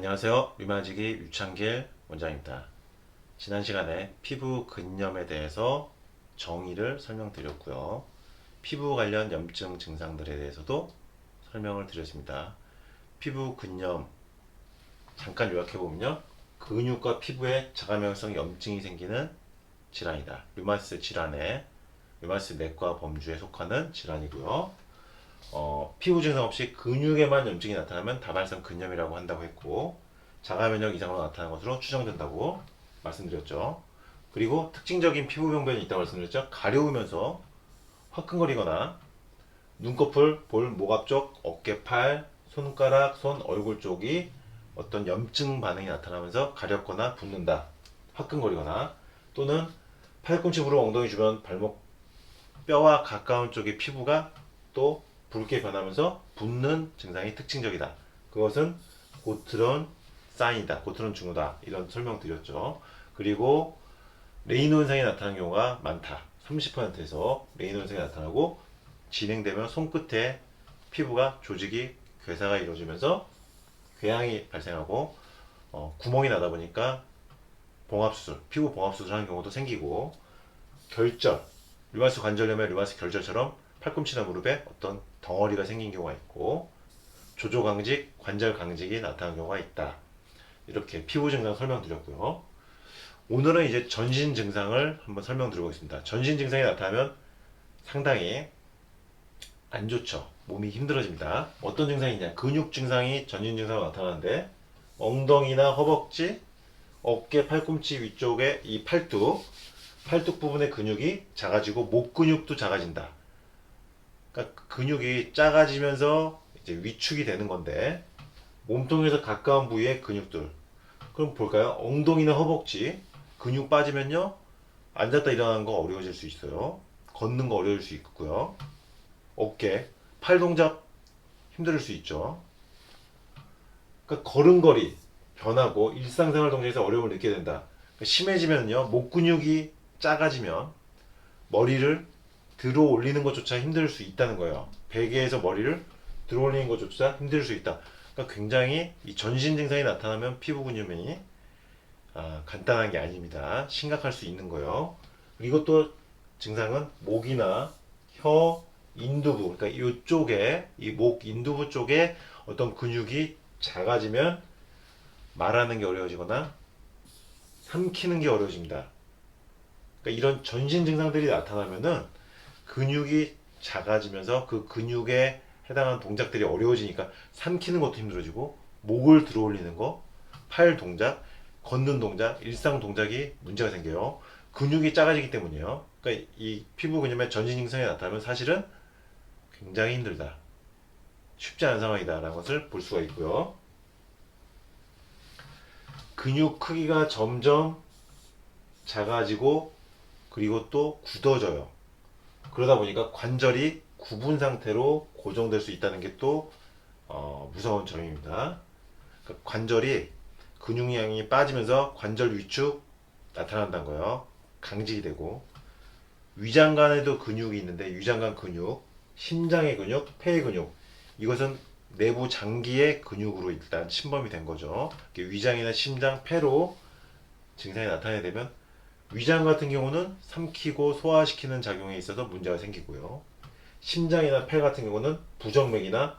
안녕하세요. 류마지기 유창길 원장입니다. 지난 시간에 피부 근염에 대해서 정의를 설명드렸고요. 피부 관련 염증 증상들에 대해서도 설명을 드렸습니다. 피부 근염 잠깐 요약해 보면요. 근육과 피부에 자가면성 염증이 생기는 질환이다. 류마티스 질환의 류마티스 내과 범주에 속하는 질환이고요. 어, 피부 증상 없이 근육에만 염증이 나타나면 다발성 근염이라고 한다고 했고 자가 면역 이상으로 나타나는 것으로 추정된다고 말씀드렸죠. 그리고 특징적인 피부 병변이 있다고 말씀드렸죠. 가려우면서 화끈거리거나 눈꺼풀, 볼, 목 앞쪽, 어깨, 팔, 손가락, 손, 얼굴 쪽이 어떤 염증 반응이 나타나면서 가렵거나 붓는다. 화끈거리거나 또는 팔꿈치 무릎 엉덩이 주변 발목 뼈와 가까운 쪽의 피부가 또 붉게 변하면서 붓는 증상이 특징적이다. 그것은 고트론 사인이다. 고트론 증후다. 이런 설명 드렸죠. 그리고 레이노 현상이 나타나는 경우가 많다. 30%에서 레이노 현상이 나타나고 진행되면 손끝에 피부가 조직이 괴사가 이루어지면서 궤양이 발생하고 어, 구멍이 나다 보니까 봉합수술, 피부 봉합수술 하는 경우도 생기고 결절, 류마스 관절염의 류마스 결절처럼 팔꿈치나 무릎에 어떤 덩어리가 생긴 경우가 있고 조조 강직, 관절 강직이 나타나는 경우가 있다. 이렇게 피부 증상 설명드렸고요. 오늘은 이제 전신 증상을 한번 설명드리고 있습니다. 전신 증상이 나타나면 상당히 안 좋죠. 몸이 힘들어집니다. 어떤 증상이냐? 근육 증상이 전신 증상으로 나타나는데 엉덩이나 허벅지, 어깨, 팔꿈치 위쪽에 이 팔뚝, 팔뚝 부분의 근육이 작아지고 목 근육도 작아진다. 그러니까 근육이 작아지면서 이제 위축이 되는 건데 몸통에서 가까운 부위의 근육들. 그럼 볼까요? 엉덩이나 허벅지 근육 빠지면요 앉았다 일어나는 거 어려워질 수 있어요. 걷는 거 어려울 수 있고요. 어깨, 팔 동작 힘들 수 있죠. 그러니까 걸음걸이 변하고 일상생활 동작에서 어려움을 느끼게 된다. 심해지면요 목 근육이 작아지면 머리를 들어 올리는 것조차 힘들 수 있다는 거예요. 베개에서 머리를 들어 올리는 것조차 힘들 수 있다. 그러니까 굉장히 이 전신 증상이 나타나면 피부 근육면이 아, 간단한 게 아닙니다. 심각할 수 있는 거예요. 그리고 또 증상은 목이나 혀, 인두부, 그러니까 이쪽에 이 목 인두부 쪽에 어떤 근육이 작아지면 말하는 게 어려워지거나 삼키는 게 어려워집니다. 그러니까 이런 전신 증상들이 나타나면은 근육이 작아지면서 그 근육에 해당하는 동작들이 어려워지니까 삼키는 것도 힘들어지고 목을 들어 올리는 거, 팔 동작, 걷는 동작, 일상 동작이 문제가 생겨요. 근육이 작아지기 때문이에요. 그러니까 이 피부 근육의 전신 증상이 나타나면 사실은 굉장히 힘들다. 쉽지 않은 상황이다라는 것을 볼 수가 있고요. 근육 크기가 점점 작아지고 그리고 또 굳어져요. 그러다 보니까 관절이 구분 상태로 고정될 수 있다는 게 또 어, 무서운 점입니다. 그러니까 관절이 근육량이 빠지면서 관절 위축 나타난다는 거예요. 강직이 되고 위장관에도 근육이 있는데 위장관 근육, 심장의 근육, 폐의 근육 이것은 내부 장기의 근육으로 일단 침범이 된 거죠. 위장이나 심장, 폐로 증상이 나타나게 되면 위장 같은 경우는 삼키고 소화시키는 작용에 있어서 문제가 생기고요. 심장이나 폐 같은 경우는 부정맥이나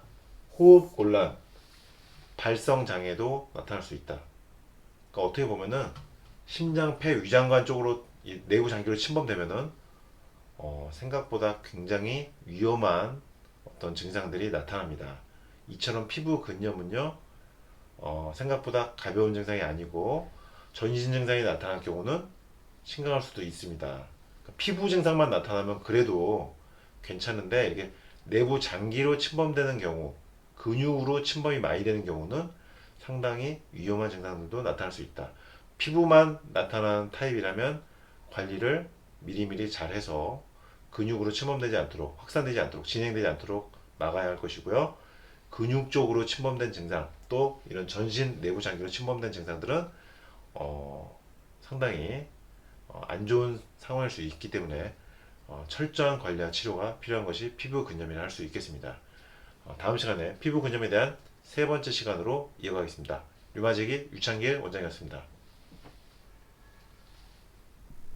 호흡 곤란, 발성 장애도 나타날 수 있다. 그러니까 어떻게 보면은 심장, 폐, 위장관 쪽으로 이 내부 장기로 침범되면은 어, 생각보다 굉장히 위험한 어떤 증상들이 나타납니다. 이처럼 피부 근염은요, 어, 생각보다 가벼운 증상이 아니고 전신 증상이 나타날 경우는 심각할 수도 있습니다. 그러니까 피부 증상만 나타나면 그래도 괜찮은데 이게 내부 장기로 침범되는 경우, 근육으로 침범이 많이 되는 경우는 상당히 위험한 증상들도 나타날 수 있다. 피부만 나타나는 타입이라면 관리를 미리미리 잘해서 근육으로 침범되지 않도록 확산되지 않도록 진행되지 않도록 막아야 할 것이고요. 근육 쪽으로 침범된 증상 또 이런 전신 내부 장기로 침범된 증상들은 어, 상당히 어, 안 좋은 상황일 수 있기 때문에 어, 철저한 관리와 치료가 필요한 것이 피부 근염이라 할 수 있겠습니다. 어, 다음 시간에 피부 근염에 대한 세 번째 시간으로 이어가겠습니다. 류마지기 유창길 원장이었습니다.